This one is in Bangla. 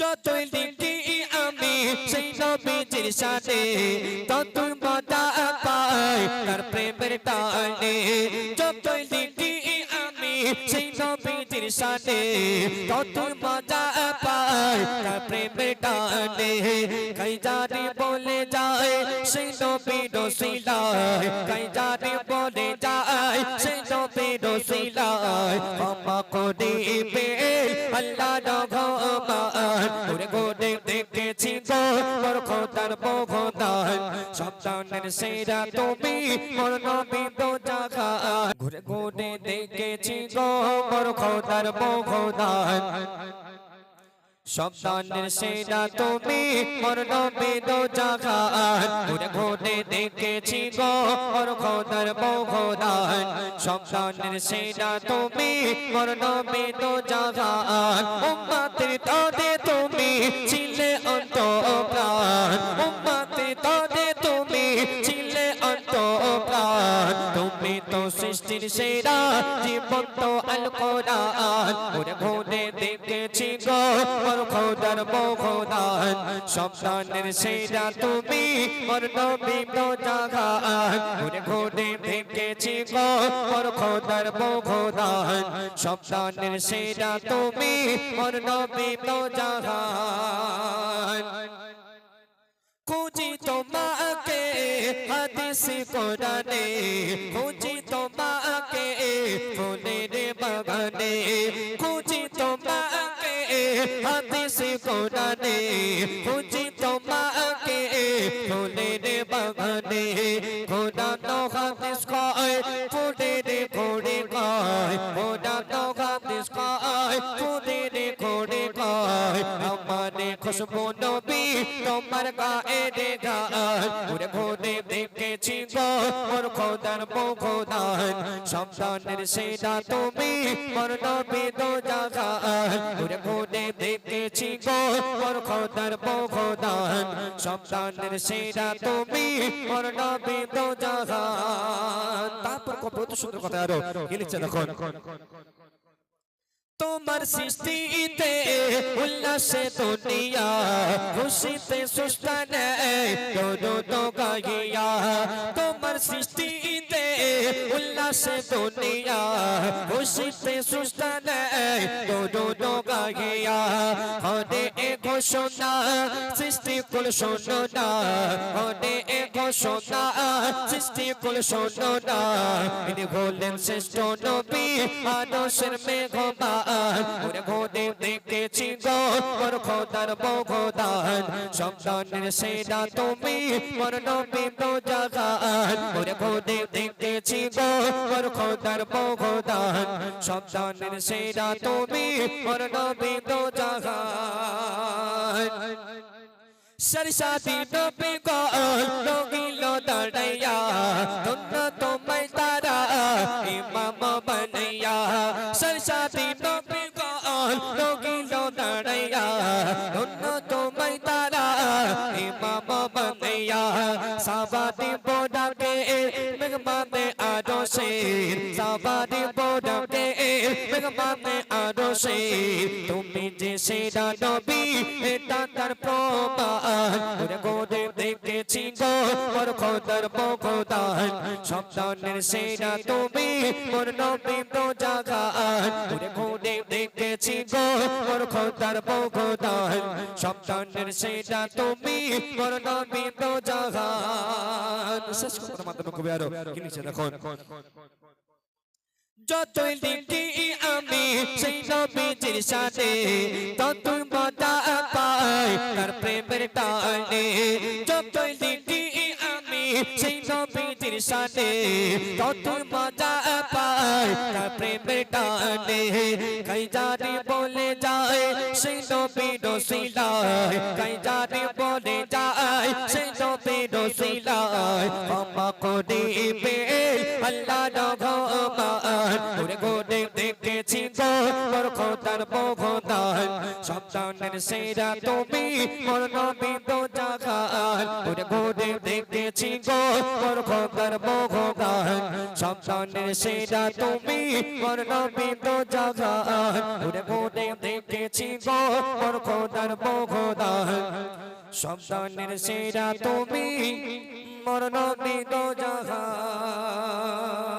যতই লিখি আমি সেই নবীজির সাথে ততই মজা পাই, তার প্রেমের টানে যতই লিখি আমি সেই নবীজির সাথে ততই মজা পাই, তার প্রেমের টানে, কই জানি বলে যায় সেই নবী রসিলায় কই জানি বলে যায় সেই নবী রসিলায় ক্ষমা আল্লাহ রঘমান ওরে গোদে দেখেছি গো মোর সন্তানের সেরা তুমি মোর নবী তো জাগা ঘুরে ঘুরে দেখেছি গো মোর খোদার বহদান সন্তানের সেরা তুমি মোর নবী তো জাগা ঘুরে ঘুরে দেখেছি গো মোর খোদার বহদান সন্তানের সেরা তুমি মোর নবী তো জাগা উম্মতের তাদে তুমি ছিলে অন্ত প্রাণ উম্মতের তাদে তুমি ছিলে সৃষ্টির সেরা জীবন তো আল কোরআন ঘুরে ঘুরে দেখেছি গো মোর খোদার বখোদান সন্তানের সেরা তুমি মোর নবী তো জাগা ঘুরে দেখেছি গো মোর খোদার বখোদান সন্তানের সেরা তুমি মোর নবী হাদিস কোডানে খুঁজি তোমাকে ফুলের বাগানে খুঁজি তোমাকে হাদিস কোডানে খুঁজি তোমাকে ফুলের বাগানে। ঘুরে দেখেছি গো মোর খোদার বখোদান সন্তানের সেরা তুমি মোর নবী দো জাগান ঘুরে ঘুরে দেখেছি গো মোর খোদার বখোদান সন্তানের সেরা তুমি মোর নবী দো জাগান তারপর কত সুন্দর কথা আরও। কি দেখুন? তোমার সৃষ্টিতে উল্লাসে দুনিয়া খুশিতে সুস্তানে গাইয়া তোমার সৃষ্টিতে উল্লাসে দুনিয়া খুশিতে সুস্তানে গাইয়া এ ঘোষণা, সৃষ্টি কুল শোনো না এ ঘোষণা, সৃষ্টি কুল শোনো ইনি বললেন শ্রেষ্ঠ নবী, আদর্শের মেঘমা ওরে ঘোদে দেখেছি গো মোর খোদার বখোদান সন্তানের সেরা তুমি মোর নবী তো জাগান। ওরে ঘোদে দেখেছি গো মোর খোদার বখোদান সন্তানের সেরা তুমি মোর নবী তো জাগান। সরসাদি নবী গো লগিল দাঁড়াইয়া ধন্য তোমায় তারা ইমাম বানাইয়া সরসাদি নবী গো লগিল দাঁড়াইয়া ধন্য তোমায় তারা ইমাম বানাইয়া সাবাদি বোডাকে মেঘমানে আদোশে সাবাদি বোডাকে মেঘমানে আদোশে তুমি যে সেরা নবী, এটা তার প্রমাণ। ওরে গোদে দেখেছি গো মোর খোদার বখোদান সন্তানের সেরা তুমি মোর নবী তো জাগান। ওরে গোদে দেখেছি গো মোর খোদার বখোদান সন্তানের সেরা তুমি মোর নবী তো জাগান। শেষ কথার মাধ্যমে কবি আরও। কি লিখছে দেখুন। যতই লিখি আমি সেই নবীজির সাথে ততই মজা পাই তার প্রেমের টানে যতই লিখি আমি সেই নবীজির সাথে ততই মজা পাই তার প্রেমের টানে কই জানি বলে যায় সেই নবী রসিলায় ওরে দেখেছি গো মোর খোদার বহদান সন্তানের সেরা তুমি মোর নবী দো জাহান ঘুরে ঘুরে দেখেছি গো মোর খোদার বহগান সন্তানের সেরা তুমি মোর নবী দো জাহান ঘুরে ঘুরে দেখেছি গো মোর খোদার সেরা তুমি মোর নবী দো জাহান